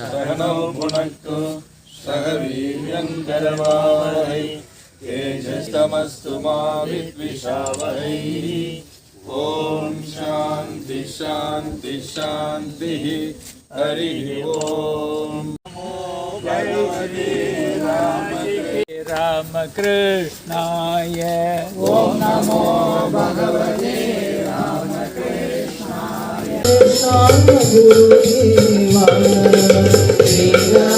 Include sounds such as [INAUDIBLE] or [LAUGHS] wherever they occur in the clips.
சரணம் புனக்கு சகவீரியன் கரவாவகை தேஜஸ்தமஸ்து மாவித்விஷாவகை. ஓம் சாந்தி சாந்தி சாந்தி. ஹரி ஓம். ராமகிருஷ்ணாய. ஓம் நமோ பகவதே ராமகிருஷ்ணாய. சாந்த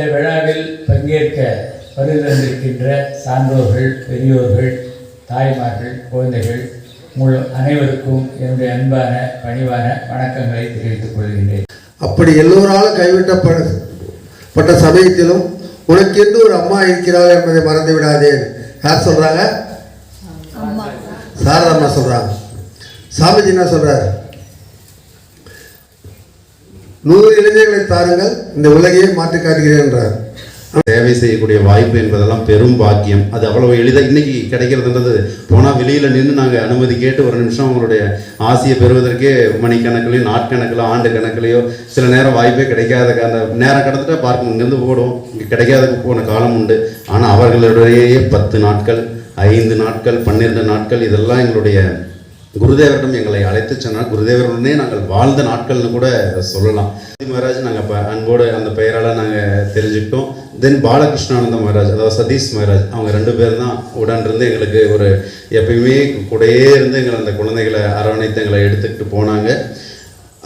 இந்த விழாவில் பங்கேற்க வருகின்றிருக்கின்ற சான்றோர்கள் பெரியோர்கள் தாய்மார்கள் குழந்தைகள் உங்கள் அனைவருக்கும் என்னுடைய அன்பான பணிவான வணக்கங்களை தெரிவித்துக் கொள்கின்றேன். அப்படி எல்லோராலும் கைவிட்டப்பட பட்ட சமயத்திலும் உனக்கென்று ஒரு அம்மா இருக்கிறாள் என்பதை மறந்து விடாதே. யார் சொல்றாங்க? சாரதம்மா சொல்றாங்க. சாமிஜி என்ன சொல்றாரு? நூறு இளைஞர்களை தாருங்கள் இந்த உலகையே மாற்றி காட்டுகிறேன் என்றார். சேவை செய்யக்கூடிய வாய்ப்பு என்பதெல்லாம் பெரும் பாக்கியம். அது அவ்வளவு எளிதாக இன்னைக்கு கிடைக்கிறதுன்றது. போனால் வெளியில் நின்று நாங்கள் அனுமதி கேட்டு ஒரு நிமிஷம் அவங்களுடைய ஆசையை பெறுவதற்கே மணிக்கணக்கிலையும் நாட்கணக்கிலோ ஆண்டு கணக்கிலையோ சில நேரம் வாய்ப்பே கிடைக்காத அந்த நேரம் கடந்துட்டா பார்க்க இங்கேருந்து போடுவோம் இங்கே கிடைக்காத போன காலம் உண்டு. ஆனால் அவர்களுடைய பத்து நாட்கள் ஐந்து நாட்கள் பன்னிரண்டு நாட்கள் இதெல்லாம் எங்களுடைய குருதேவரிடம் எங்களை அழைத்து சொன்னால் குருதேவருடனே நாங்கள் வாழ்ந்த நாட்கள்னு கூட சொல்லலாம். மகாராஜ் நாங்கள் இப்போ அன்போடு அந்த பெயரால் நாங்கள் தெரிஞ்சுக்கிட்டோம். தென் பாலகிருஷ்ணானந்த மகாராஜ் அதாவது சதீஷ் மகாராஜ் அவங்க ரெண்டு பேர் தான் உடன் இருந்து எங்களுக்கு ஒரு எப்பயுமே கூடயே இருந்து எங்களை அந்த குழந்தைகளை அரவணைத்து எங்களை எடுத்துக்கிட்டு போனாங்க.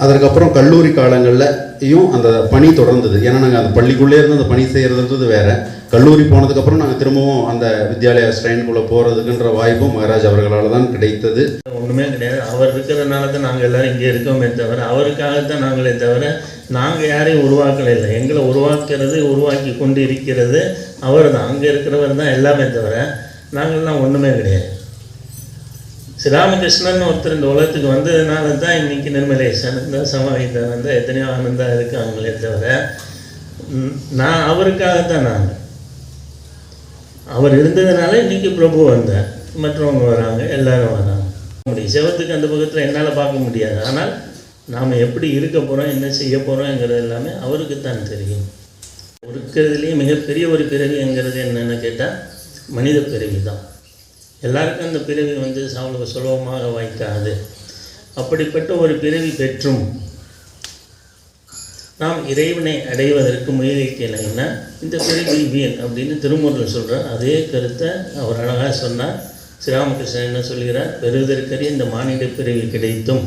அதற்கப்புறம் கல்லூரி காலங்கள்லையும் அந்த பணி தொடர்ந்தது. ஏன்னா நாங்கள் அந்த பள்ளிக்குள்ளே இருந்து அந்த பணி செய்கிறதுன்றது வேறு. கல்லூரி போனதுக்கப்புறம் நாங்கள் திரும்பவும் அந்த வித்யாலயா ஸ்ட்ரெயின்குள்ளே போகிறதுக்குன்ற வாய்ப்பும் மகாராஜ் அவர்களால் தான் கிடைத்தது. ஒன்றுமே கிடையாது. அவர் இருக்கிறதுனால தான் நாங்கள் எல்லோரும் இங்கே இருக்கோமே தவிர அவருக்காகத்தான் நாங்களே தவிர நாங்கள் யாரையும் உருவாக்கலை இல்லை. எங்களை உருவாக்குறது உருவாக்கி கொண்டு இருக்கிறது அவர் தான் அங்கே இருக்கிறவர் தான் எல்லாமே தவிர நாங்கள்லாம் ஒன்றுமே கிடையாது. ஸ்ரீராமகிருஷ்ணன் ஒருத்தர் இந்த உலகத்துக்கு வந்ததுனால தான் இன்னைக்கு நிர்மலேசன் சமாஹிதானந்தா எத்தனையோ ஆனந்தா இருக்காங்களே தவிர நான் அவருக்காக தான் நாங்கள் அவர் இருந்ததுனால இன்றைக்கி பிரபு வந்தார். மற்றவங்க வராங்க எல்லாரும் வராங்க. முடியும் செவத்துக்கு அந்த பக்கத்தில் என்னால் பார்க்க முடியாது. ஆனால் நாம் எப்படி இருக்க போகிறோம் என்ன செய்ய போகிறோங்கிறது எல்லாமே அவருக்கு தான் தெரியும். இருக்கிறதுலேயே மிகப்பெரிய ஒரு பிறவிங்கிறது என்னென்னு கேட்டால் மனித பிறவி தான். எல்லாருக்கும் அந்த பிறவி வந்து அவ்வளவு சுலபமாக வாய்க்காது. அப்படிப்பட்ட ஒரு பிறவி பெற்றும் நாம் இறைவனை அடைவதற்கு முயற்சிக்கலைன்னா இந்த பிறவி வீண் அப்படின்னு திருமூரில் சொல்கிறார் அதே கருத்தை அவர் அழகாக சொன்னார். ஸ்ரீராமகிருஷ்ணன் என்ன சொல்கிறார்? பெறுவதற்கரிய இந்த மானிட பிரிவு கிடைத்தும்.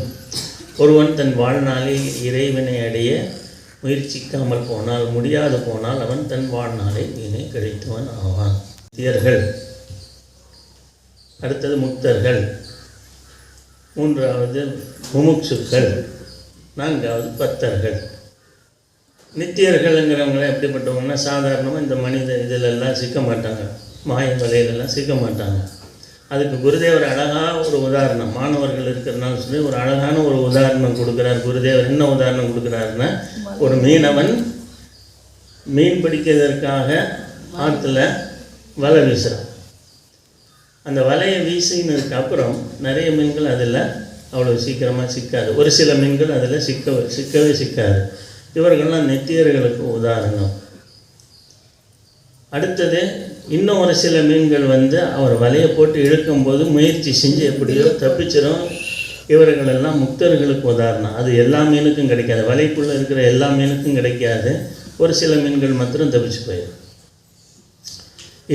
ஒருவன் தன் வாழ்நாளில் இறைவனை அடைய முயற்சிக்காமல் போனால் முடியாது போனால் அவன் தன் வாழ்நாளை வீணை கிடைத்தவன் ஆவான். தியர்கள் அடுத்தது முக்தர்கள். மூன்றாவது முமுட்சுக்கள். நான்காவது பக்தர்கள் நித்தியர்கள்ங்கிறவங்கள எப்படிப்பட்டவங்கன்னா சாதாரணமாக இந்த மனித இதிலெல்லாம் சிக்க மாட்டாங்க. மாய வலையிலெல்லாம் சிக்க மாட்டாங்க. அதுக்கு குருதேவர் அழகாக ஒரு உதாரணம். மாணவர்கள் இருக்கிறனால சொல்லி ஒரு அழகான ஒரு உதாரணம் கொடுக்குறார். குருதேவர் என்ன உதாரணம் கொடுக்குறாருன்னா ஒரு மீனவன் மீன் பிடிக்கிறதற்காக ஆற்றுல வலை வீசுகிறான் அந்த வலையை வீசினதுக்கு அப்புறம் நிறைய மீன்கள் அதில் அவ்வளோ சீக்கிரமாக சிக்காது. ஒரு சில மீன்கள் அதில் சிக்க சிக்கவே சிக்காது. இவர்கள்லாம் நெத்தியர்களுக்கு உதாரணம். அடுத்தது இன்னும் ஒரு சில மீன்கள் வந்து அவர் வலையை போட்டு இழுக்கும்போது முயற்சி செஞ்சு எப்படியோ தப்பிச்சிடும் இவர்களெல்லாம் முக்தர்களுக்கு உதாரணம். அது எல்லா மீனுக்கும் கிடைக்காது. வலைக்குள்ளே இருக்கிற எல்லா மீனுக்கும் கிடைக்காது. ஒரு சில மீன்கள் மாத்திரம் தப்பிச்சு போயிடும்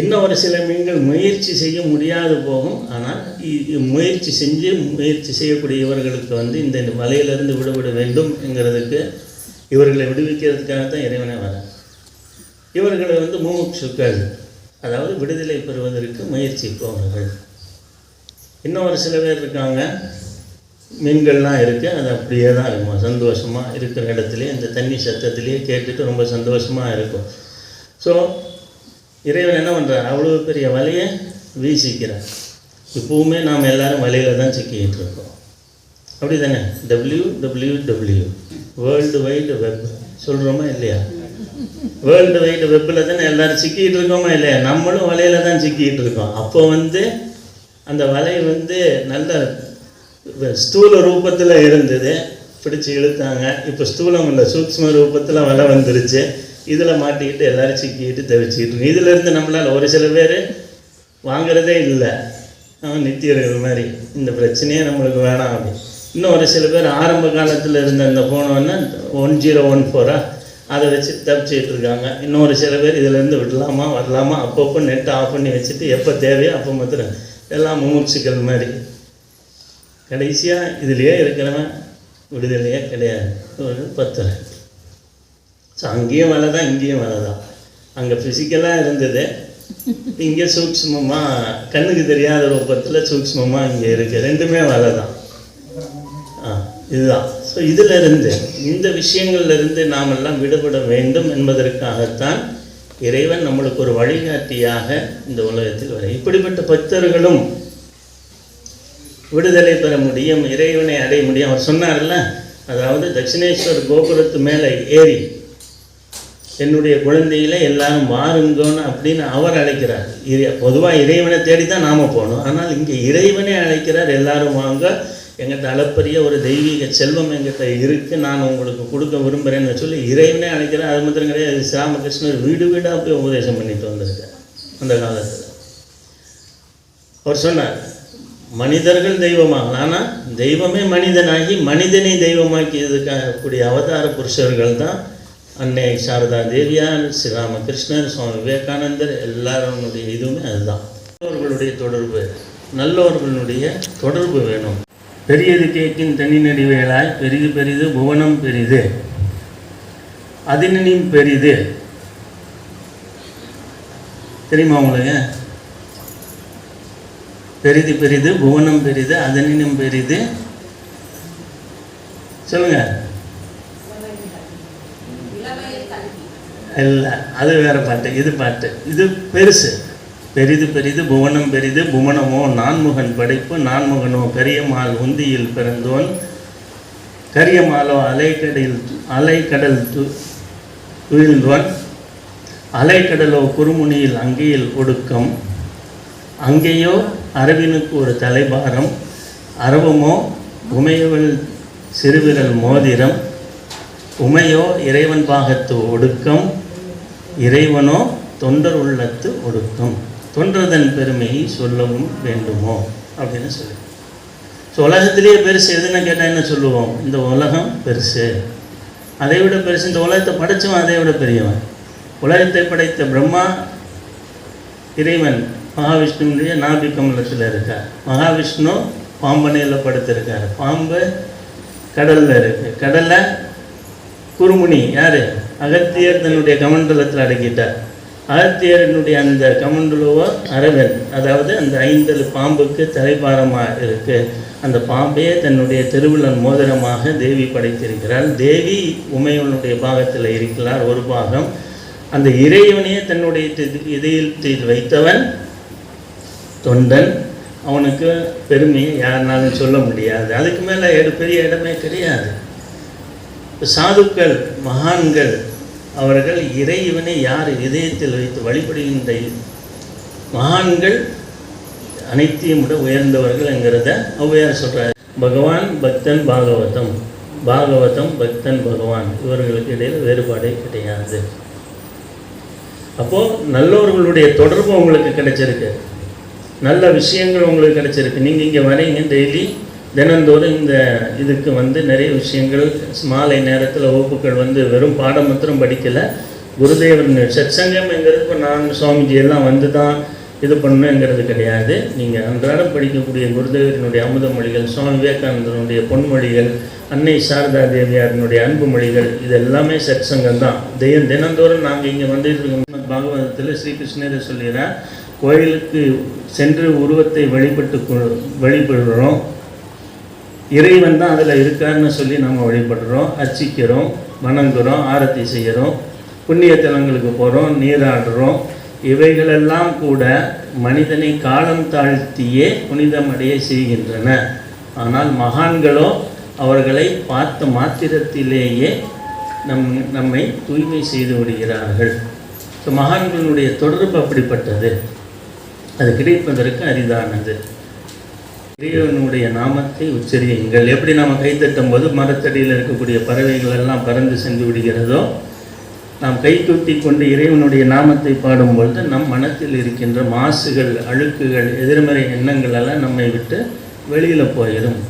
இன்னும் ஒரு சில மீன்கள் முயற்சி செய்ய முடியாது போகும். ஆனால் முயற்சி செஞ்சு முயற்சி செய்யக்கூடிய இவர்களுக்கு வந்து இந்த வலையிலிருந்து விடுபட வேண்டும் என்கிறதுக்கு இவர்களை விடுவிக்கிறதுக்காக தான் இறைவனை வர. இவர்களை வந்து மூமுட்சுக்கள் அதாவது விடுதலை பெறுவதற்கு முயற்சிப்பவர்கள் இன்னும் ஒரு சில பேர் இருக்காங்க. மீன்கள்லாம் இருக்குது அது அப்படியே தான் இருக்கும்? சந்தோஷமாக இருக்கிற இடத்துலையே இந்த தண்ணி சத்தத்துலேயே கேட்டுட்டு ரொம்ப சந்தோஷமாக இருக்கும். ஸோ இறைவன் என்ன பண்ணுறார் அவ்வளோ பெரிய வலையை வீசிக்கிறார். இப்போவுமே நாம் எல்லாரும் வலையில் தான் சிக்கிக்கிட்டு இருக்கோம். அப்படி தானே W W W world wide web சொல்கிறோமா இல்லையா? வேர்ல்டு வைடு வெப்பில் தானே எல்லோரும் சிக்கிட்டு இருக்கோமா இல்லையா? நம்மளும் வலையில் தான் சிக்கிட்டு இருக்கோம். அப்போ வந்து அந்த வலை வந்து நல்ல ஸ்தூல ரூபத்தில் இருந்தது. பிடிச்சி இழுத்தாங்க. இப்போ ஸ்தூலம் இல்லை சூக்ஷ்ம ரூபத்தில் வலை வந்துருச்சு. இதில் மாட்டிக்கிட்டு எல்லோரும் சிக்கிட்டு தவிச்சிக்கிட்டு இருக்கோம். இதிலேருந்து நம்மளால் ஒரு சில பேர் வாங்குறதே இல்லை. அவன் நித்தியர்கள் மாதிரி. இந்த பிரச்சனையே நம்மளுக்கு வேணாம் அப்படி. இன்னும் ஒரு சில பேர் ஆரம்ப காலத்தில் இருந்த அந்த ஃபோனை ஒன் ஜீரோ ஒன் ஃபோரா அதை வச்சு தப்பிச்சிட்டு இருக்காங்க. இன்னொரு சில பேர் இதுலேருந்து விடலாமா வரலாமா அப்பப்போ நெட் ஆஃப் பண்ணி வச்சுட்டு எப்போ தேவையோ அப்போ மாத்திரம் எல்லாம் மூச்சுக்கள் மாதிரி. கடைசியாக இதுலேயே இருக்கிறவன் விடுதலையே கிடையாது. ஒரு பத்து. ஸோ அங்கேயும் வேலை தான் இங்கேயும் வேலை தான் அங்கே ஃபிசிக்கலாக இருந்தது. இங்கே சூக்ஷ்மமாக கண்ணுக்கு தெரியாத ரூபத்தில் சூக்ஷ்மமாக இங்கே இருக்குது ரெண்டுமே வேலை தான் இதுதான். ஸோ இதிலிருந்து இந்த விஷயங்கள்லிருந்து நாம் எல்லாம் விடுபட வேண்டும் என்பதற்காகத்தான் இறைவன் நம்மளுக்கு ஒரு வழிகாட்டியாக இந்த உலகத்தில் வர இப்படிப்பட்ட பக்தர்களும் விடுதலை பெற முடியும் இறைவனை அடைய முடியும். அவர் சொன்னார்ல அதாவது தட்சிணேஸ்வர் கோபுரத்து மேலே ஏறி என்னுடைய குழந்தையில எல்லாரும் வாருங்கன்னு அப்படின்னு அவர் அழைக்கிறார். இறை பொதுவாக இறைவனை தேடி தான் நாம் போகணும். ஆனால் இங்கே இறைவனை அழைக்கிறார் எல்லாரும் வாங்க எங்கிட்ட அளப்பரிய ஒரு தெய்வீக செல்வம் எங்கிட்ட இருக்கு. நான் உங்களுக்கு கொடுக்க விரும்புகிறேன்னு சொல்லி இறைவனே அழைக்கிறேன். அது மாத்திரம் கிடையாது. ராமகிருஷ்ணர் வீடு வீடாக போய் உபதேசம் பண்ணிட்டு வந்திருக்கார் அந்த காலத்தில். அவர் சொன்னார் மனிதர்கள் தெய்வமாக ஆனால் தெய்வமே மனிதனாகி மனிதனை தெய்வமாக்கி கூடிய அவதார புருஷர்கள் தான் அன்னை சாரதா தேவியார் ஸ்ரீராமகிருஷ்ணர் சுவாமி விவேகானந்தர் எல்லாருடைய இதுவுமே அதுதான். நல்லவர்களுடைய தொடர்பு நல்லவர்களுடைய தொடர்பு வேணும். பெரியது கேட்கின் தனி நடிவேலாய் பெரிது பெரிது புவனம் பெரிது. அதினின் பெரிது. தெரியுமா உங்களுக்கு? பெரிது பெரிது புவனம் பெரிது அதனினும் பெரிது. சொல்லுங்க. இல்லை அது வேற பாட்டு இது பாட்டு. இது பெருசு. பெரிது பெரிது புவனம் பெரிது புவனமோ நான்முகன் படைப்பு நான்முகனோ கரியமால் உந்தியில் பிறந்தோன். கரியமாலோ அலைக்கடையில் அலைக்கடல் து துயில்வன் அலைக்கடலோ குறுமுனியில் அங்கேயில் ஒடுக்கம். அங்கேயோ அரவினுக்கு ஒரு தலைபாரம். அரவமோ உமையவள் சிறுவிரல் மோதிரம். உமையோ இறைவன் பாகத்து ஒடுக்கம். இறைவனோ தொண்டர் உள்ளத்து ஒடுக்கம். தொன்றதன் பெருமையை சொல்லவும் வேண்டுமோ? அப்படின்னு சொல்லி. ஸோ உலகத்திலேயே பெருசு எதுன்னு கேட்டால் என்ன சொல்லுவோம்? இந்த உலகம் பெருசு. அதை விட பெருசு இந்த உலகத்தை படைச்சவன் அதை விட பெரியவன். உலகத்தை படைத்த பிரம்மா இறைவன் மகாவிஷ்ணுனுடைய நாபி கமலத்தில் இருக்கார். மகாவிஷ்ணு பாம்பனையில் படுத்திருக்கார். பாம்பு கடலில் இருக்கு. கடலை குருமுனி யார்? அகத்தியர் தன்னுடைய கமண்டலத்தில் அடக்கிட்டார். அகத்தியரினுடைய அந்த கமண்டலுவா அரவன் அதாவது அந்த ஐந்தல் பாம்புக்கு தலைபாரமாக இருக்கு. அந்த பாம்பே தன்னுடைய திருவிழன் மோதிரமாக தேவி படைத்திருக்கிறாள். தேவி உமையவனுடைய பாகத்தில் இருக்கிறார் ஒரு பாகம். அந்த இறைவனையே தன்னுடைய தி- இதயத்தில் வைத்தவன் தொண்டன். அவனுக்கு பெருமையை யாருனாலும் சொல்ல முடியாது. அதுக்கு மேலே பெரிய இடமே கிடையாது. சாதுக்கள் மகான்கள் அவர்கள் இறைவனை யார் இதயத்தில் வைத்து வழிபடுகின்ற மகான்கள் அனைத்தையும் விட உயர்ந்தவர்கள் என்கிறத ஔவையார் சொல்கிறார் பகவான் பக்தன் பாகவதம். பாகவதம் பக்தன் பகவான் இவர்களுக்கு இடையில் வேறுபாடே கிடையாது. அப்போது நல்லவர்களுடைய தொடர்பு உங்களுக்கு கிடைச்சிருக்கு. நல்ல விஷயங்கள் உங்களுக்கு கிடைச்சிருக்கு. நீங்கள் இங்கே வரீங்க டெய்லி. தினந்தோறும் இந்த இதுக்கு வந்து நிறைய விஷயங்கள் மாலை நேரத்தில் வகுப்புகள் வந்து வெறும் பாடம் மாத்திரம் படிக்கலை. குருதேவன் சத்சங்கம்ங்கிறது இப்போ நான் சுவாமிஜி எல்லாம் வந்து தான் இது பண்ணுங்கிறது கிடையாது. நீங்கள் அன்றாடம் படிக்கக்கூடிய குருதேவரினுடைய அமுத மொழிகள் சுவாமி விவேகானந்தனுடைய பொன்மொழிகள் அன்னை சாரதா தேவியாரினுடைய அன்பு மொழிகள் இது எல்லாமே சத்சங்கம் தான். தெய்வம் தினந்தோறும் நாங்கள் இங்கே வந்துட்டு இருக்கோம். பாகவதத்தில் ஸ்ரீகிருஷ்ணரை சொல்லிடுறேன் கோயிலுக்கு சென்று உருவத்தை வழிபட்டு கொ- வழிபடுறோம் இறைவன் தான் அதில் இருக்காருன்னு சொல்லி நம்ம வழிபடுறோம் அர்ச்சிக்கிறோம் வணங்குறோம் ஆரத்தி செய்கிறோம் புண்ணிய தலங்களுக்கு போகிறோம் நீராடுறோம். இவைகளெல்லாம் கூட மனிதனை காலம் தாழ்த்தியே புனிதமடைய செய்கின்றன. ஆனால் மகான்களோ அவர்களை பார்த்த மாத்திரத்திலேயே நம் நம்மை தூய்மை செய்து விடுகிறார்கள். ஸோ மகான்களுடைய தொடர்பு அப்படிப்பட்டது. அது கிடைப்பதற்கு அரிதானது. இறைவனுடைய நாமத்தை உச்சரியுங்கள். எப்படி நாம் கைத்தட்டும் போது மரத்தடியில் இருக்கக்கூடிய பறவைகள் எல்லாம் பறந்து சென்று விடுகிறதோ நாம் கைத்தொட்டி கொண்டு இறைவனுடைய நாமத்தை பாடும்பொழுது நம் மனத்தில் இருக்கின்ற மாசுகள் அழுக்குகள் எதிர்மறை எண்ணங்கள் எல்லாம் நம்மை விட்டு வெளியில் போயிடும்.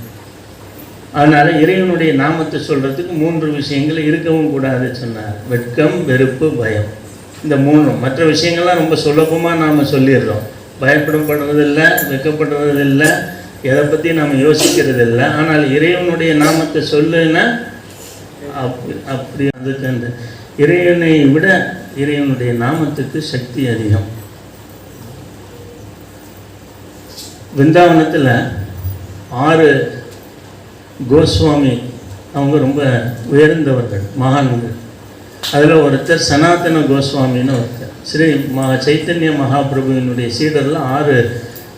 அதனால் இறைவனுடைய நாமத்தை சொல்கிறதுக்கு மூன்று விஷயங்கள் இருக்கவும் கூடாது சொன்னார். வெட்கம் வெறுப்பு பயம். இந்த மூணு மற்ற விஷயங்கள்லாம் ரொம்ப சுலபமாக நாம் சொல்லிடுறோம். பயப்படப்படுறதில்லை வெட்கப்படுறதில்லை. எதை பற்றி நாம் யோசிக்கிறது இல்லை ஆனால் இறைவனுடைய நாமத்தை சொல்லுன்னா அப்படி அப்படி அதுக்கு அந்த இறைவனை விட இறைவனுடைய நாமத்துக்கு சக்தி அதிகம். விருந்தாவனத்தில் ஆறு கோஸ்வாமி அவங்க ரொம்ப உயர்ந்தவர்கள் மகான்கள். அதில் ஒருத்தர் சனாதன கோஸ்வாமின்னு ஒருத்தர். ஸ்ரீ ம சைத்தன்ய மகாபிரபுவினுடைய சீடரில் ஆறு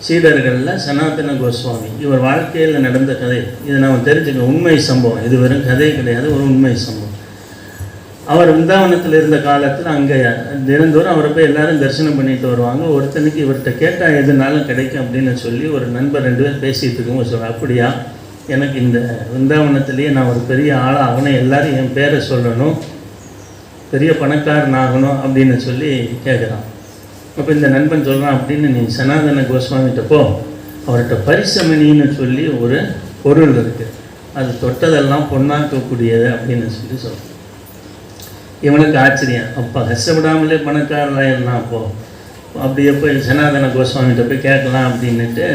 சீடர்களில் சனாதன கோஸ்வாமி. இவர் வாழ்க்கையில் நடந்த கதை. இதை நாம் தெரிஞ்சுக்கணும் உண்மை சம்பவம். இது வெறும் கதை கிடையாது ஒரு உண்மை சம்பவம். அவர் விருந்தாவனத்தில் இருந்த காலத்தில் அங்கே தினந்தோறும் அவரை போய் எல்லாரும் தரிசனம் பண்ணிட்டு வருவாங்க. ஒருத்தனுக்கு இவர்கிட்ட கேட்டால் எதுனாலும் கிடைக்கும் அப்படின்னு சொல்லி ஒரு நண்பர் ரெண்டு பேர் பேசிகிட்டு இருக்கும்போது சொல்கிறார் அப்படியா? எனக்கு இந்த விருந்தாவனத்திலேயே நான் ஒரு பெரிய ஆளாக அவனை எல்லாரும் என் பேரை சொல்லணும். பெரிய பணக்காரன் ஆகணும். அப்படின்னு சொல்லி கேட்குறான் அப்போ இந்த நண்பன் சொல்கிறான் அப்படின்னு நீ சனாதன கோஸ்வாமிகிட்ட போ. அவர்கிட்ட பரிசமணின்னு சொல்லி ஒரு பொருள் இருக்குது அது தொட்டதெல்லாம் பொண்ணாக்கக்கூடியது அப்படின்னு சொல்லி சொல்கிறான் இவனுக்கு ஆச்சரியம். அப்போ கஷ்டப்படாமலே பணக்காரனாயிடலாம் அப்போ அப்படியே போய் சனாதன கோஸ்வாமிகிட்ட போய் கேட்கலாம் அப்படின்னுட்டு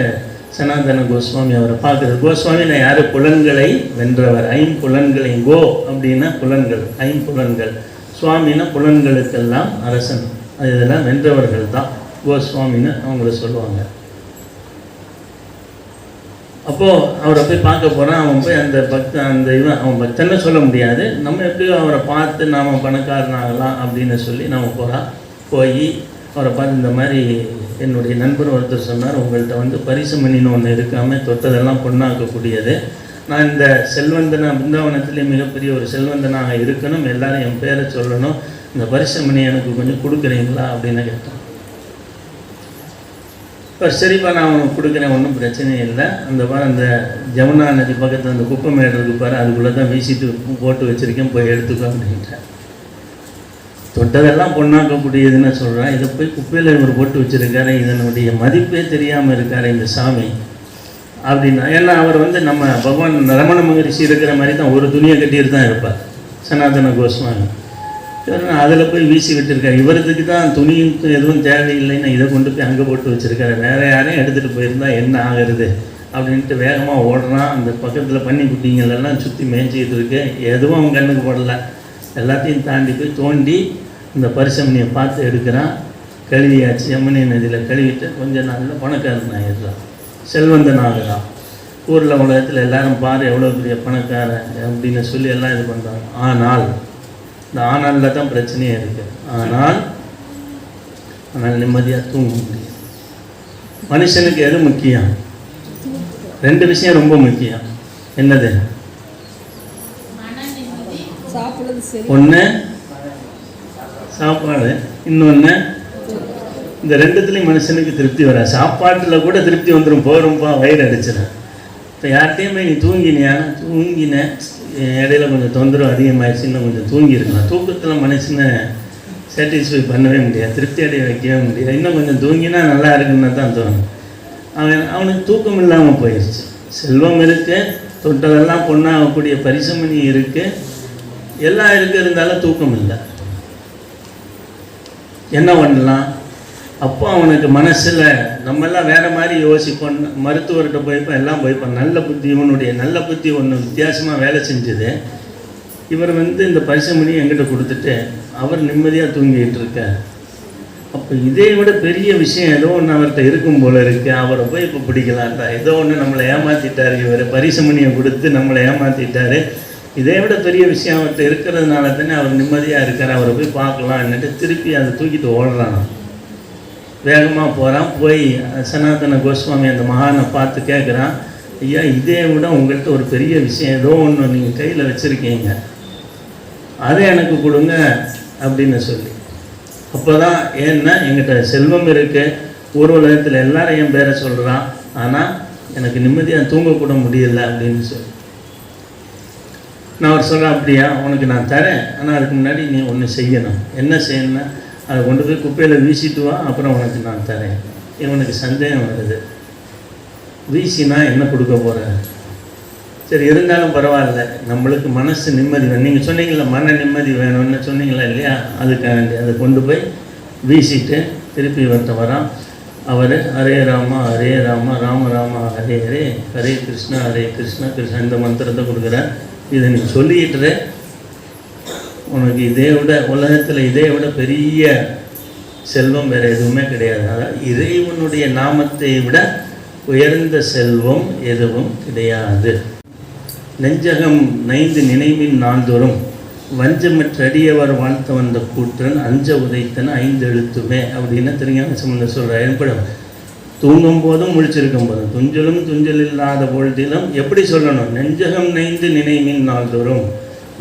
சனாதன கோஸ்வாமி அவரை பார்க்குறது கோஸ்வாமி நான் யார்? புலன்களை வென்றவர். ஐம்புலன்களை கோ அப்படின்னா புலன்கள். ஐம்புலன்கள் சுவாமின்னா புலன்களுக்கெல்லாம் அரசன். இதெல்லாம் வென்றவர்கள் தான் கோஸ்வாமின்னு அவங்கள சொல்லுவாங்க. அப்போது அவரை போய் பார்க்க போகிறான் அவன் போய் அந்த பக்தன் அந்த இவன் அவன் பக்தன்னு சொல்ல முடியாது. நம்ம எப்படியோ அவரை பார்த்து நாம் பணக்காரனாகலாம் அப்படின்னு சொல்லி நம்ம போகிறான் போய் அவரை பார்த்து இந்த மாதிரி என்னுடைய நண்பர் ஒருத்தர் சொன்னார் உங்கள்கிட்ட வந்து பரிசு மணின்னு ஒன்று இருக்காமல் தொட்டதெல்லாம் பொண்ணாக்கக்கூடியது. நான் இந்த செல்வந்தன பிருந்தாவனத்திலே மிகப்பெரிய ஒரு செல்வந்தனாக இருக்கணும். எல்லாரும் என் பேரை சொல்லணும். இந்த பரிசு மணி எனக்கு கொஞ்சம் கொடுக்குறீங்களா அப்படின்னு கேட்டேன் இப்போ சரிப்பா நான் அவனுக்கு கொடுக்குறேன் ஒன்றும் பிரச்சனையே இல்லை. அந்த பாரு அந்த ஜமுனா நதி பக்கத்தில் அந்த குப்பை மேடு இருக்கு பாரு அதுக்குள்ளே தான் வீசிட்டு போட்டு வச்சுருக்கேன் போய் எடுத்துக்கோ அப்படின்ட்டேன் தொட்டதெல்லாம் பொண்ணாக்கக்கூடியதுன்னு சொல்கிறேன் இதை போய் குப்பையில் இவர் போட்டு வச்சுருக்காரு இதனுடைய மதிப்பே தெரியாமல் இருக்கார் இந்த சாமி. அப்படின்னா ஏன்னா அவர் வந்து நம்ம பகவான் ரமண மகரிஷி இருக்கிற மாதிரி தான் ஒரு துணியை கட்டிட்டு தான் இருப்பார். சனாதன கோஸ்வாமி. அதில் போய் வீசி விட்டுருக்காரு. இவருக்கு தான் துணியும் எதுவும் தேவையில்லைன்னு இதை கொண்டு போய் அங்கே போட்டு வச்சுருக்காரு. வேறு யாரையும் எடுத்துகிட்டு போயிருந்தா என்ன ஆகுறது? அப்படின்ட்டு வேகமாக ஓடுறான். அந்த பக்கத்தில் பண்ணி குட்டிங்களெல்லாம் சுற்றி மேய்ஞ்சிக்கிட்டு இருக்கு. எதுவும் அவன் கண்ணுக்கு படலை. எல்லாத்தையும் தாண்டி போய் தோண்டி இந்த பரிசமணியை பார்த்து எடுக்கிறான். கழுவியாச்சு. யமுனை நதியில் கழுவிட்டு கொஞ்ச நாளில் பணக்காரன் ஆகிடுறான் செல்வந்தன் ஆகிறான். ஊரில் உலகத்தில் எல்லாரும் பாரு எவ்வளோ பெரிய பணக்காரன் அப்படின்னு சொல்லி எல்லாம் இது பண்ணுறாங்க ஆனால் இந்த ஆனாலில் தான் பிரச்சனையே இருக்குது ஆனால் ஆனால் நிம்மதியாக தூங்க முடியும். மனுஷனுக்கு எது முக்கியம்? ரெண்டு விஷயம் ரொம்ப முக்கியம். என்னது? ஒன்று சாப்பாடு. இன்னொன்று இந்த ரெண்டுத்துலேயும் மனுஷனுக்கு திருப்தி வர. சாப்பாட்டில் கூட திருப்தி வந்துடும் போகிறோம்ப்பா வயிறு அடிச்சிடும் இப்போ யார்கிட்டையுமே நீ தூங்கினியா? தூங்கினேன் இடையில கொஞ்சம் தொந்தரவு அதிகமாகிடுச்சு இன்னும் கொஞ்சம் தூங்கியிருக்கலாம் தூக்கத்தில் மனுஷனை சாட்டிஸ்ஃபை பண்ணவே முடியாது திருப்தி அடைய வைக்கவே முடியாது. இன்னும் கொஞ்சம் தூங்கினா நல்லா இருக்குன்னு தான் தோணும். அவன் அவனுக்கு தூக்கம் இல்லாமல் போயிடுச்சு செல்வம் இருக்கு தொட்டதெல்லாம் பொண்ணாகக்கூடிய பரிசமணி இருக்கு. எல்லாம் இருக்கு இருந்தாலும் தூக்கம் இல்லை. என்ன பண்ணலாம்? அப்போ அவனுக்கு மனசில் நம்மெல்லாம் வேற மாதிரி யோசிப்போம். மருத்துவர்கிட்ட போய்ப்போம் எல்லாம் போய்ப்போம். நல்ல புத்தி இவனுடைய நல்ல புத்தி ஒன்று வித்தியாசமாக வேலை செஞ்சது. இவர் வந்து இந்த பரிசமணி எங்கிட்ட கொடுத்துட்டு அவர் நிம்மதியாக தூங்கிட்டு இருக்கார். அப்போ இதை விட பெரிய விஷயம் ஏதோ ஒன்று அவர்கிட்ட இருக்கும் போல இருக்கு. அவரை போய் இப்போ பிடிக்கலான்டா ஏதோ ஒன்று நம்மளை ஏமாற்றிட்டார் இவர் பரிசமணியை கொடுத்து நம்மளை ஏமாற்றிட்டார் இதை விட பெரிய விஷயம் அவர்கிட்ட இருக்கிறதுனால தானே அவர் நிம்மதியாக இருக்கார். அவரை போய் பார்க்கலான்னுட்டு திருப்பி அதை தூக்கிட்டு ஓடுறான். வேகமாக போகிறான் போய் சனாதன கோஸ்வாமி அந்த மகானை பார்த்து கேட்குறான் ஐயா இதே விட உங்கள்கிட்ட ஒரு பெரிய விஷயம் ஏதோ ஒன்று நீங்கள் கையில் வச்சுருக்கீங்க. அதை எனக்கு கொடுங்க அப்படின்னு சொல்லி. அப்போ தான் ஏன்னா எங்கிட்ட செல்வம் இருக்குது ஒரு உலகத்தில் எல்லாரும் என் பேரை சொல்கிறான் ஆனால் எனக்கு நிம்மதியாக தூங்கக்கூட முடியல அப்படின்னு சொல்லி. நான் அவர் சொல்கிறேன் அப்படியா உனக்கு நான் தரேன். ஆனால் அதுக்கு முன்னாடி நீ ஒன்று செய்யணும். என்ன செய்யணும்னா அதை கொண்டு போய் குப்பையில் வீசிட்டு வா அப்புறம் உனக்கு நான் தரேன். இவனுக்கு சந்தேகம் வருது. வீசினா என்ன கொடுக்க போகிற சரி இருந்தாலும் பரவாயில்ல. நம்மளுக்கு மனசு நிம்மதி வேணும். நீங்கள் சொன்னீங்களா மன நிம்மதி வேணும்னு சொன்னீங்களா இல்லையா? அதுக்காண்டி அதை கொண்டு போய் வீசிட்டு திருப்பி வந்து வரான். அவர் ஹரே ராமா ஹரே ராமா ராம ராமா ஹரே ஹரே ஹரே கிருஷ்ணா ஹரே கிருஷ்ணா கிருஷ்ணா இந்த மந்திரத்தை கொடுக்குறேன் இதை நீ சொல்லிக்கிட்டு உனக்கு இதை விட உலகத்தில் இதை விட பெரிய செல்வம் வேறு எதுவுமே கிடையாது. அதாவது இறைவனுடைய நாமத்தை விட உயர்ந்த செல்வம் எதுவும் கிடையாது. நெஞ்சகம் நைந்து நினைவின் நாள்தோறும் வஞ்சமற்றடியவர் வாழ்த்த வந்த கூற்றன் அஞ்ச உதைத்தன் ஐந்து எழுத்துமே அப்படின்னு திருஞான சம்பந்தர் சொல்கிறார் ஏற்படும். தூங்கும் போதும் முழிச்சிருக்கும் போதும். துஞ்சலும் துஞ்சல் இல்லாத பொழுதிலும் எப்படி சொல்லணும்? நெஞ்சகம் நைந்து நினைவின் நாள்தோறும்.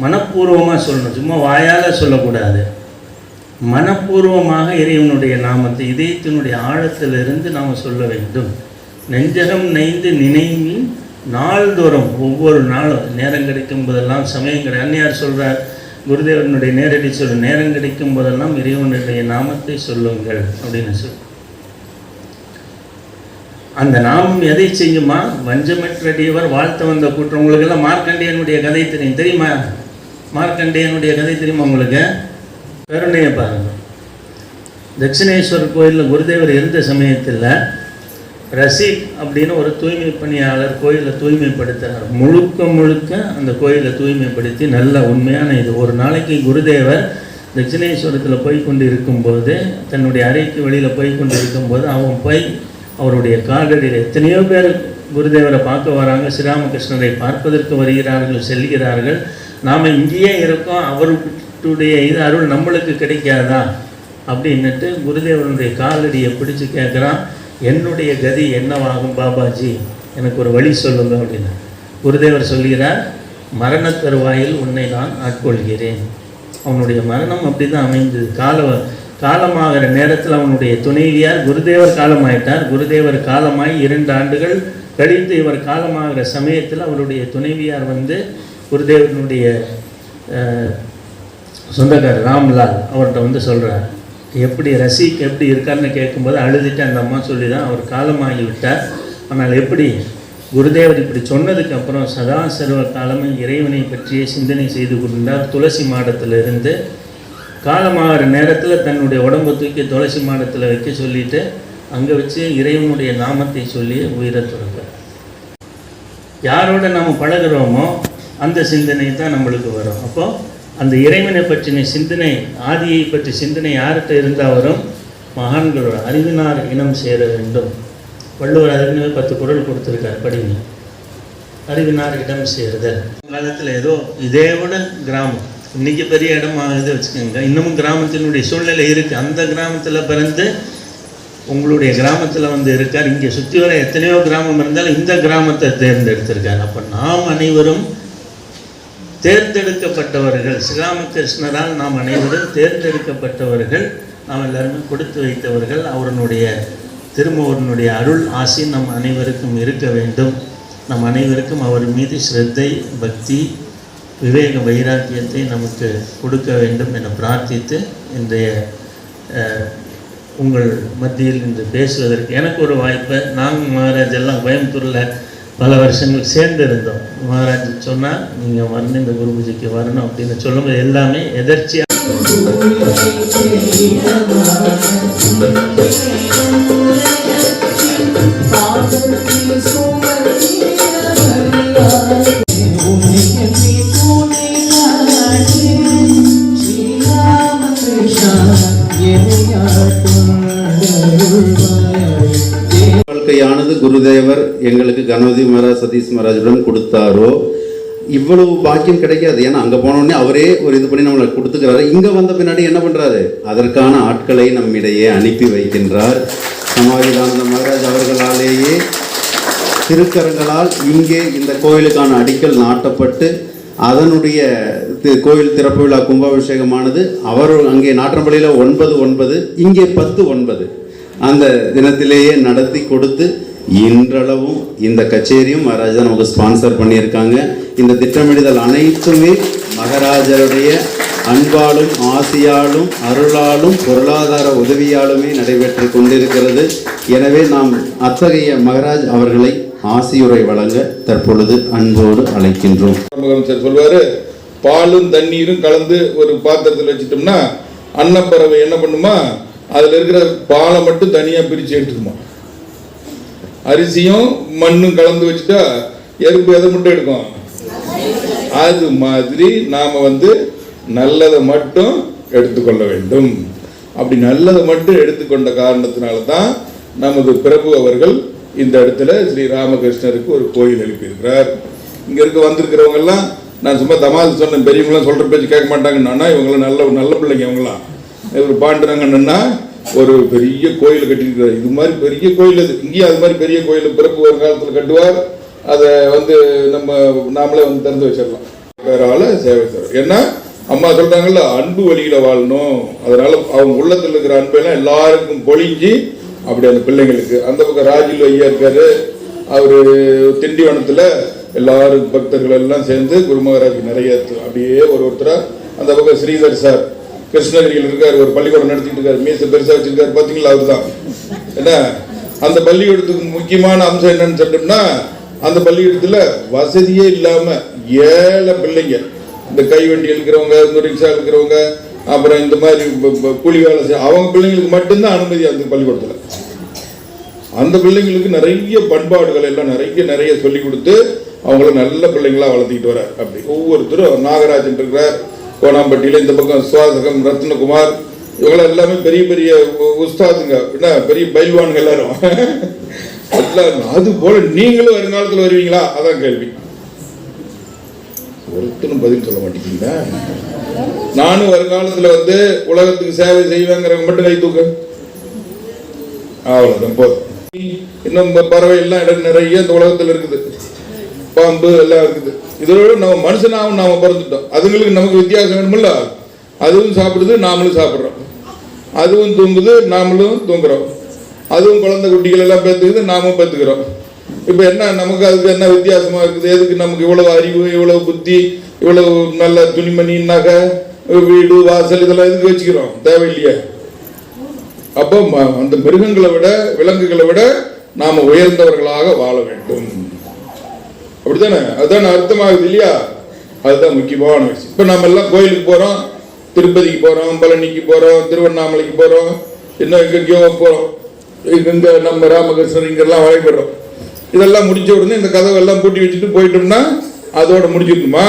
மனப்பூர்வமாக சொல்லணும். சும்மா வாயால் சொல்லக்கூடாது. மனப்பூர்வமாக இறைவனுடைய நாமத்தை இதயத்தினுடைய ஆழத்திலிருந்து நாம் சொல்ல வேண்டும். நெஞ்சகம் நைந்து நினைவு நாள்தோறும் ஒவ்வொரு நாளும் நேரம் கிடைக்கும் போதெல்லாம் சமயம் கிடையாது அந்நியார் சொல்கிறார் குருதேவனுடைய நேரடி சொல் நேரம் கிடைக்கும் போதெல்லாம் இறைவனுடைய நாமத்தை சொல்லுங்கள் அப்படின்னு சொல். அந்த நாமம் எதை செய்யுமா? வஞ்சமற்றடியவர் வாழ்த்த வந்த கூட்டம் உங்களுக்கெல்லாம் மார்க்கண்டியனுடைய கதை தெரியும். தெரியுமா? மார்க்கண்டேயனுடைய கதை தெரியுமா உங்களுக்கு? கருணையை பாருங்கள் தட்சிணேஸ்வரர் கோயிலில் குருதேவர் இருந்த சமயத்தில் ரசீக் அப்படின்னு ஒரு தூய்மை பணியாளர் கோயிலை தூய்மைப்படுத்தினார். முழுக்க முழுக்க அந்த கோயிலை தூய்மைப்படுத்தி நல்ல உண்மையான இது. ஒரு நாளைக்கு குருதேவர் தட்சிணேஸ்வரத்தில் போய் கொண்டு இருக்கும்போது தன்னுடைய அறைக்கு வெளியில் போய் கொண்டு இருக்கும்போது அவன் போய் அவருடைய காலடியில் எத்தனையோ பேர் குருதேவரை பார்க்க வராங்க. ஸ்ரீராமகிருஷ்ணரை பார்ப்பதற்கு வருகிறார்கள் செல்கிறார்கள். நாம் இங்கேயே இருக்கோம் அவருடைய இது அருள் நம்மளுக்கு கிடைக்காதா? அப்படின்னுட்டு குருதேவனுடைய காலடியை பிடிச்சு கேட்குறான் என்னுடைய கதி என்னவாகும் பாபாஜி? எனக்கு ஒரு வழி சொல்லுங்க அப்படின்னு. குருதேவர் சொல்கிறார் மரண தருவாயில் உன்னை நான் ஆட்கொள்கிறேன். அவனுடைய மரணம் அப்படி தான் அமைந்தது. கால காலமாகிற நேரத்தில் அவனுடைய துணைவியார் குருதேவர் காலமாயிட்டார். குருதேவர் காலமாய் இரண்டு ஆண்டுகள் கழித்து இவர் காலமாகிற சமயத்தில் அவருடைய துணைவியார் வந்து குருதேவனுடைய சொந்தக்காரர் ராம்லால் அவர்கிட்ட வந்து சொல்கிறார் எப்படி ரசிக் எப்படி இருக்காருன்னு கேட்கும்போது அழுதுட்டு அந்த அம்மா சொல்லி தான் அவர் காலமாகி விட்டார். ஆனால் எப்படி குருதேவர் இப்படி சொன்னதுக்கு அப்புறம் சதா சர்வ காலமும் இறைவனை பற்றிய சிந்தனை செய்து கொண்டார் துளசி மாடத்திலிருந்து. காலமாகிற நேரத்தில் தன்னுடைய உடம்பு தூக்கி துளசி மாடத்தில் வைக்க சொல்லிட்டு அங்கே வச்சு இறைவனுடைய நாமத்தை சொல்லி உயிரை துறந்தார். யாரோட நம்ம பழகுறோமோ அந்த சிந்தனை தான் நம்மளுக்கு வரும். அப்போ அந்த இறைவனை பற்றின சிந்தனை ஆதியை பற்றி சிந்தனை யார்கிட்ட இருந்தால் வரும்? மகான்களோட அறிவினார் இனம் சேர வேண்டும். வள்ளுவர் அதுக்குன்னு பத்து குரல் கொடுத்துருக்கார் படிங்க. அறிவினார் இடம் சேருதல். காலத்தில் ஏதோ இதே விட கிராமம். இன்னைக்கு பெரிய இடமாகுது வச்சுக்கோங்க. இன்னமும் கிராமத்தினுடைய சூழ்நிலை இருக்குது அந்த கிராமத்தில் பிறந்து உங்களுடைய கிராமத்தில் வந்து இருக்கார். இங்கே சுற்றி வர எத்தனையோ கிராமம் இருந்தாலும் இந்த கிராமத்தை தேர்ந்தெடுத்திருக்கார். அப்போ நாம் அனைவரும் தேர்ந்தெடுக்கப்பட்டவர்கள் ஸ்ரீராமகிருஷ்ணரால் நாம் அனைவரும் தேர்ந்தெடுக்கப்பட்டவர்கள் நாம் எல்லாருமே கொடுத்து வைத்தவர்கள் அவருடைய திருமூரனுடைய அருள் ஆசி நம் அனைவருக்கும் இருக்க வேண்டும். நம் அனைவருக்கும் அவர் மீது ஸ்ரத்தை பக்தி விவேக வைராக்கியத்தை நமக்கு கொடுக்க வேண்டும் என பிரார்த்தித்து இன்றைய உங்கள் மத்தியில் இன்று பேசுவதற்கு எனக்கு ஒரு வாய்ப்பை. நாங்கள் மகாராஜெல்லாம் கோயம்புத்தூரில் பல வருஷங்கள் சேர்ந்து இருந்தோம் மகாராஜ் சொன்னால் நீங்கள் வரணும் இந்த குரு பூஜைக்கு வரணும் அப்படின்னு சொல்லும்போது எல்லாமே எதர்ச்சியாக பாக்கியமானது குருதேவர் எங்களுக்கு கணபதி மகாராஜ் சதீஷ் மகாராஜுடன் கொடுத்தாரோ இவ்வளவு பாக்கியம் கிடைக்காது. ஏன்னா அங்கே போனோடனே அவரே ஒரு இது பண்ணி நம்மளை கொடுத்துக்கிறாரு. இங்கே வந்த பின்னாடி என்ன பண்ணுறாரு அதற்கான ஆட்களை நம்மிடையே அனுப்பி வைக்கின்றார். சமாஜிதானந்த மகாராஜ் அவர்களாலேயே திருக்கரங்களால் இங்கே இந்த கோயிலுக்கான அடிக்கல் நாட்டப்பட்டு அதனுடைய கோயில் திறப்பு விழா கும்பாபிஷேகமானது அவர் அங்கே நாற்றம்பள்ளியில் ஒன்பது ஒன்பது இங்கே பத்து ஒன்பது. அந்த தினத்திலேயே நடத்தி கொடுத்து இன்றளவும் இந்த கச்சேரியும் மகாராஜா தான் நமக்கு ஸ்பான்சர் பண்ணியிருக்காங்க. இந்த திட்டமிடுதல் அனைத்துமே மகாராஜருடைய அன்பாலும் ஆசியாலும் அருளாலும் பொருளாதார உதவியாலுமே நடைபெற்று கொண்டிருக்கிறது. எனவே நாம் அத்தகைய மகராஜ் அவர்களை ஆசியுரை வழங்க தற்பொழுது அன்போடு அழைக்கின்றோம். முதலமைச்சர் சொல்வாரு பாலும் தண்ணீரும் கலந்து ஒரு பாத்திரத்தில் வச்சிட்டோம்னா அன்னப்பறவை என்ன பண்ணுமா? அதில் இருக்கிற பாலை மட்டும் தனியாக பிரித்து எடுத்துக்குமா அரிசியும் மண்ணும் கலந்து வச்சுட்டா எறும்பு எதை மட்டும் எடுக்கும்? அது மாதிரி நாம் வந்து நல்லதை மட்டும் எடுத்துக்கொள்ள வேண்டும். அப்படி நல்லதை மட்டும் எடுத்துக்கொண்ட காரணத்தினால தான் நமது பிரபு அவர்கள் இந்த இடத்துல ஸ்ரீ ராமகிருஷ்ணருக்கு ஒரு கோயில் எழுப்பியிருக்கிறார். இங்கே இருக்க வந்திருக்கிறவங்கெல்லாம் நான் சும்மா தமால் சொன்னேன் பெரியவங்களாம் சொல்கிற பேச்சு கேட்க மாட்டாங்கன்னா. இவங்களாம் நல்ல நல்ல பிள்ளைங்க இவங்களாம் ஒரு பாண்டுரங்கன்னா ஒரு பெரிய கோயில் கட்டியிருக்கிறார். இது மாதிரி பெரிய கோயில் அது. இங்கேயும் அது மாதிரி பெரிய கோயில் பிறப்பு ஒரு காலத்தில் கட்டுவார். அதை வந்து நம்ம நாமளே வந்து திறந்து வச்சிடலாம். வேற சேவை தரும் ஏன்னா அம்மா சொல்றாங்கல்ல அன்பு வழியில வாழணும். அதனால அவங்க உள்ளத்தில் இருக்கிற அன்பெல்லாம் எல்லாருக்கும் பொழிஞ்சு அப்படி அந்த பிள்ளைங்களுக்கு அந்த பக்கம் ராஜில் ஐயா இருக்காரு. அவரு திண்டிவனத்துல எல்லாரும் பக்தர்கள் எல்லாம் சேர்ந்து குருமகராஜ் நிறைய அப்படியே ஒரு ஒருத்தராக அந்த பக்கம் ஸ்ரீதர் சார் கிருஷ்ணகிரியில் இருக்கார் ஒரு பள்ளிக்கூடம் நடத்திட்டு இருக்காரு மீச பெருசா வச்சிருக்காரு பாத்தீங்களா அவர்தான். என்ன? அந்த பள்ளிக்கூடத்துக்கு முக்கியமான அம்சம் என்னன்னு சொன்னோம்னா அந்த பள்ளிக்கூடத்துல வசதியே இல்லாம ஏழை பிள்ளைங்க இந்த கைவண்டி இருக்கிறவங்க இந்த ரிக்ஷா இருக்கிறவங்க அப்புறம் இந்த மாதிரி கூலி வேலை செய்ய அவங்க பிள்ளைங்களுக்கு மட்டும்தான் அனுமதி அந்த பள்ளிக்கூடத்துல. அந்த பிள்ளைங்களுக்கு நிறைய பண்பாடுகள் எல்லாம் நிறைய நிறைய சொல்லி கொடுத்து அவங்கள நல்ல பிள்ளைங்களா வளர்த்திக்கிட்டு வர அப்படி ஒவ்வொருத்தரும் நாகராஜன் இருக்கிறார் கோணாம்பட்டியில் இந்த பக்கம் சுவாசகம் ரத்னகுமார் இவங்களாம் எல்லாமே பெரிய பெரிய உஸ்தாதுங்க. என்ன பெரிய பைல்வான்கள் எல்லாரும். [LAUGHS] எல்லாம் அது போல நீங்களும் வருங்காலத்தில் வருவீங்களா? அதான் கேள்வி. ஒருத்தரும் பதில் சொல்ல மாட்டேங்கிறீங்களா? நானும் வருங்காலத்துல வந்து உலகத்துக்கு சேவை செய்வேங்கிறவங்க மட்டும் கை தூக்க. அவ்வளோதான் போதும். இன்னும் பறவை எல்லாம் இடம் நிறைய இந்த உலகத்துல இருக்குது. பாம்பு எல்லாம் இருக்குது. இதோட நம்ம மனுஷனாகவும் நாம் பிறந்துட்டோம். அதுங்களுக்கு நமக்கு வித்தியாசம் வேணுமில்ல? அதுவும் சாப்பிடுது நாமளும் சாப்பிட்றோம். அதுவும் தூங்குது நாமளும் தூங்குறோம். அதுவும் குழந்தை குட்டிகள் எல்லாம் பேத்துக்குது நாமும் பேத்துக்கிறோம். இப்போ என்ன நமக்கு அதுக்கு என்ன வித்தியாசமாக இருக்குது? எதுக்கு நமக்கு இவ்வளவு அறிவு இவ்வளவு புத்தி இவ்வளவு நல்ல துணிமணி நகை வீடு வாசல் இதெல்லாம் எதுக்கு வச்சுக்கிறோம்? தேவையில்லையே. அப்போ ம- அந்த மிருகங்களை விட விலங்குகளை விட நாம் உயர்ந்தவர்களாக வாழ வேண்டும். அப்படித்தானே அதுதானே அர்த்தமாகுது இல்லையா? அதுதான் முக்கியமான விஷயம். இப்போ நம்ம எல்லாம் கோயிலுக்கு போகிறோம் திருப்பதிக்கு போகிறோம் பழனிக்கு போகிறோம் திருவண்ணாமலைக்கு போகிறோம் இன்னும் எங்கெங்கேயோ போகிறோம் இங்கே நம்ம ராமகிருஷ்ணர் இங்கெல்லாம் வழிபடுறோம். இதெல்லாம் முடிஞ்ச உடனே இந்த கதவெல்லாம் பூட்டி வச்சுட்டு போயிட்டோம்னா அதோட முடிஞ்சிருக்குமா?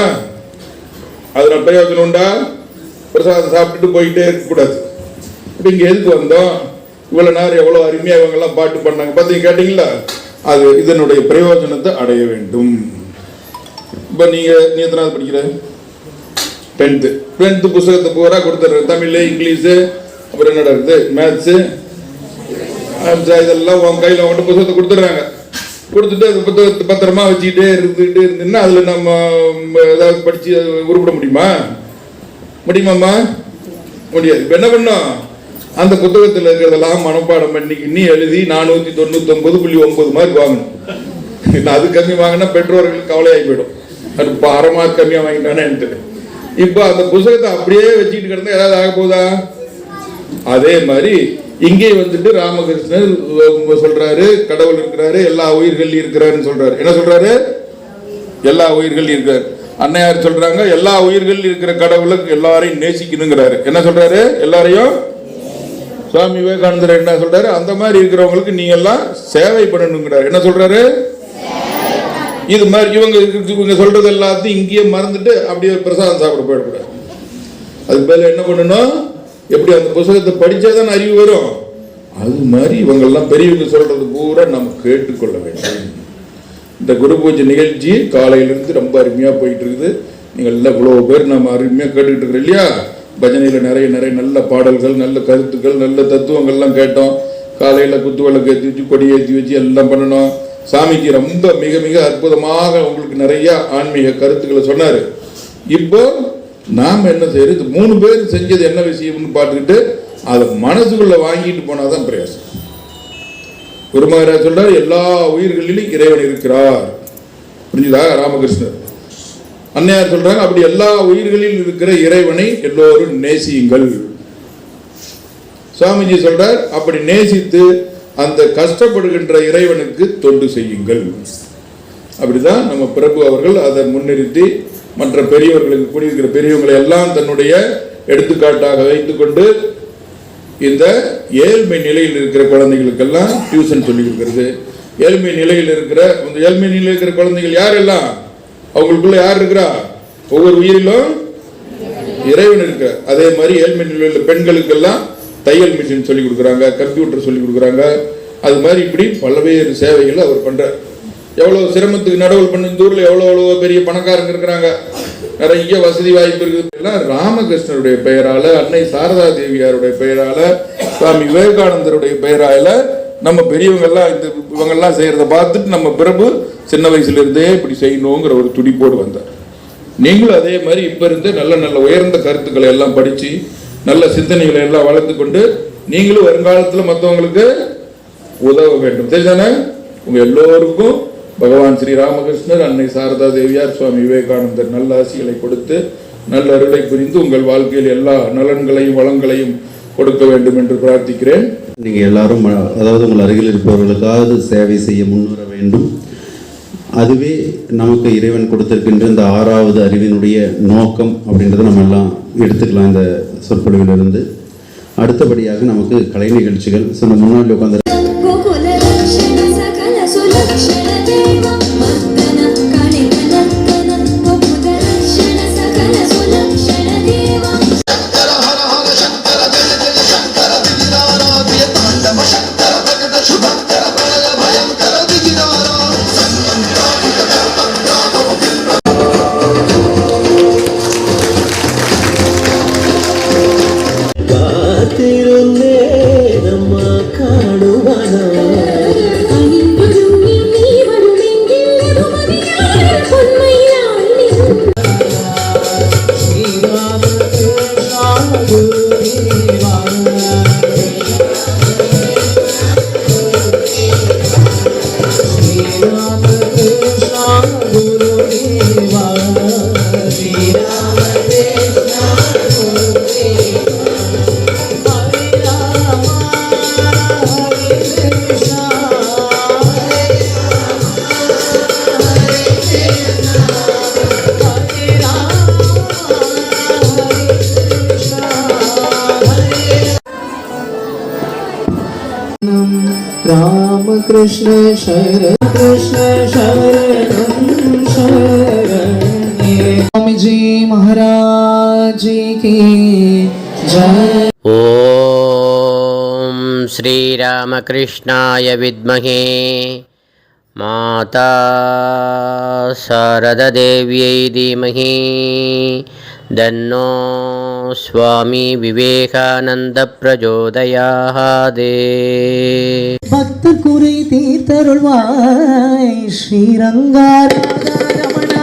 அதனால பிரயோஜனம் உண்டா? பிரசாதம் சாப்பிட்டுட்டு போயிட்டே இருக்கக்கூடாது. இப்போ இங்கே எதுக்கு வந்தோம்? இவ்வளோ நேரம் எவ்வளோ அருமையாக இவங்கெல்லாம் பாட்டு பண்ணாங்க பார்த்தீங்க கேட்டிங்களா? அது இதனுடைய பிரயோஜனத்தை அடைய வேண்டும். இப்போ நீங்கள் நீ எத்தனாவது படிக்கிற? டென்த்து டென்த்து புஸ்தகத்தை பூரா கொடுத்துட்றேன். தமிழ் இங்கிலீஷு அப்புறம் என்னடா நடக்குது மேத்ஸு இதெல்லாம் உன் கையில் மட்டும் புத்தகத்தை கொடுத்துட்றாங்க. கொடுத்துட்டு அது புத்தகத்தை பத்திரமா வச்சுக்கிட்டே இருந்துகிட்டே இருந்துன்னா அதில் நம்ம ஏதாவது படித்து உருப்பிட முடியுமா? முடியுமாம்மா? முடியாது. இப்போ என்ன பண்ணோம் அந்த புத்தகத்தில் இருக்கிறதெல்லாம் மனப்பாடம் பண்ணி இன்னி எழுதி நானூற்றி தொண்ணூத்தொம்பது புள்ளி ஒன்பது மார்க் வாங்கணும். அது கம்மி வாங்கினா பெற்றோர்களுக்கு கவலையாகி போயிடும். அது இப்போ அரை மார்க் கம்மியாக வாங்கிட்டானேன்ட்டு இப்போ அந்த புத்தகத்தை அப்படியே வச்சுக்கிட்டு கிடந்தா ஏதாவது ஆக போகுதா அதே மாதிரி இங்கே வந்துட்டு ராமகிருஷ்ணர் சொல்றாரு கடவுள் இருக்கிறாரு எல்லா உயிர்கள் இருக்கிறாருன்னு சொல்றாரு. என்ன சொல்றாரு? எல்லா உயிர்கள் இருக்கிறார். அன்னையார் சொல்றாங்க எல்லா உயிர்கள் இருக்கிற கடவுளுக்கு எல்லாரையும் நேசிக்கணுங்கிறாரு. என்ன சொல்றாரு? எல்லாரையும் சுவாமி விவேகானந்தர் என்ன சொல்றாரு? அந்த மாதிரி இருக்கிறவங்களுக்கு நீங்க எல்லாம் சேவை பண்ணணுங்கிறார் என்ன சொல்றாரு? இது மாதிரி இவங்க இவங்க சொல்றது எல்லாத்தையும் இங்கேயே மறந்துட்டு அப்படியே பிரசாதம் சாப்பிட போயிடக்கூடாது. அதுக்கு மேலே என்ன பண்ணணும்? எப்படி அந்த புத்தகத்தை படிச்சாதான் அறிவு வரும்? அது மாதிரி இவங்கெல்லாம் பெரியவங்க சொல்றது பூரா நம்ம கேட்டுக்கொள்ள வேண்டும். இந்த குரு பூஜை நிகழ்ச்சி காலையிலேருந்து ரொம்ப அருமையாக போயிட்டு இருக்குது. நீங்கள் எல்லாம் இவ்வளோ பேர் நம்ம அருமையாக கேட்டுக்கிட்டு இருக்கிறோம் இல்லையா? பஜனையில் நிறைய நிறைய நல்ல பாடல்கள் நல்ல கருத்துக்கள் நல்ல தத்துவங்கள்லாம் கேட்டோம். காலையில் குத்து விளக்கு ஏற்றி வச்சு கொடி ஏற்றி வச்சு எல்லாம் பண்ணணும். சாமிக்கு ரொம்ப மிக மிக அற்புதமாக உங்களுக்கு நிறைய ஆன்மீக கருத்துக்களை சொன்னார். இப்போ நாம் என்ன செய்யறது? மூணு பேர் செஞ்சது என்ன விஷயம்னு பார்த்துக்கிட்டு அதை மனசுக்குள்ளே வாங்கிட்டு போனால் தான் பிரயாசம். குருமகராஜ் சொல்றார் எல்லா உயிர்களிலும் இறைவன் இருக்கிறார். புரிஞ்சுதா? ராமகிருஷ்ணர். அன்னையார் சொல்றாங்க அப்படி எல்லா உயிர்களில் இருக்கிற இறைவனை எல்லோரும் நேசியுங்கள். சுவாமிஜி சொல்றார் அப்படி நேசித்து அந்த கஷ்டப்படுகின்ற இறைவனுக்கு தொண்டு செய்யுங்கள். அப்படிதான் நம்ம பிரபு அவர்கள் அதை முன்னிறுத்தி மற்ற பெரியவர்களுக்கு கூடியிருக்கிற பெரியவங்களை எல்லாம் தன்னுடைய எடுத்துக்காட்டாக வைத்துக்கொண்டு இந்த ஏழ்மை நிலையில் இருக்கிற குழந்தைகளுக்கெல்லாம் டியூஷன் சொல்லி கொடுக்கிறது. ஏழ்மை நிலையில் இருக்கிற இந்த ஏழ்மை நிலையில் இருக்கிற குழந்தைகள் யார் எல்லாம் அவங்களுக்குள்ள யார் இருக்கிறா? ஒவ்வொரு உயிரிலும் இறைவன் இருக்கிற அதே மாதிரி ஏழ்மை நிலையில் உள்ள பெண்களுக்கெல்லாம் தையல் மிஷின் சொல்லி கொடுக்குறாங்க கம்ப்யூட்டர் சொல்லி கொடுக்குறாங்க. அது மாதிரி இப்படி பல்வேறு சேவைகளை அவர் பண்ணுறார் எவ்வளவு சிரமத்துக்கு நடுவில் பண்ண இந்த ஊரில் எவ்வளோ எவ்வளோ பெரிய பணக்காரங்க இருக்கிறாங்க. நிறைய வசதி வாய்ப்பு இருக்குது. ராமகிருஷ்ணருடைய பெயரால அன்னை சாரதா தேவியாருடைய பெயரால சுவாமி விவேகானந்தருடைய பெயரால நம்ம பெரியவங்க எல்லாம் இந்த இவங்கெல்லாம் செய்கிறத பார்த்துட்டு நம்ம பிரபு சின்ன வயசுலேருந்தே இப்படி செய்யணுங்கிற ஒரு துடிப்போடு வந்தார். நீங்களும் அதே மாதிரி இப்போ இருந்து நல்ல நல்ல உயர்ந்த கருத்துக்களை எல்லாம் படித்து நல்ல சிந்தனைகளை எல்லாம் வளர்த்து கொண்டு நீங்களும் வருங்காலத்தில் மற்றவங்களுக்கு உதவ வேண்டும். தெரிஞ்சானே உங்கள் எல்லோருக்கும் பகவான் ஸ்ரீ ராமகிருஷ்ணர் அன்னை சாரதா தேவியார் சுவாமி விவேகானந்தர் நல்ல ஆசிகளை கொடுத்து நல்ல அருளை புரிந்து உங்கள் வாழ்க்கையில் எல்லா நலன்களையும் வளங்களையும் கொடுக்க வேண்டும் என்று பிரார்த்திக்கிறேன். நீங்கள் எல்லாரும் அதாவது உங்கள் அருகில் இருப்பவர்களுக்காவது சேவை செய்ய முன்வர வேண்டும். அதுவே நமக்கு இறைவன் கொடுத்திருக்கின்ற இந்த ஆறாவது அறிவினுடைய நோக்கம் அப்படின்றத நம்ம எல்லாம் எடுத்துக்கலாம் இந்த சொற்பொழிவிலிருந்து. அடுத்தபடியாக நமக்கு கலை நிகழ்ச்சிகள். ஸோ முன்னாடி உட்காந்து रामकृष्ण शरण कृष्ण शरणं शरण्ये स्वामी जी महाराज की जय। ॐ श्रीरामकृष्णाय विद्महे माता शारददेव्यै धीमहि धन्नो स्वामी विवेकानन्दप्रचोदयादे भक्तकुरै तीर्थरुळ्वाय श्रीरङ्गारमण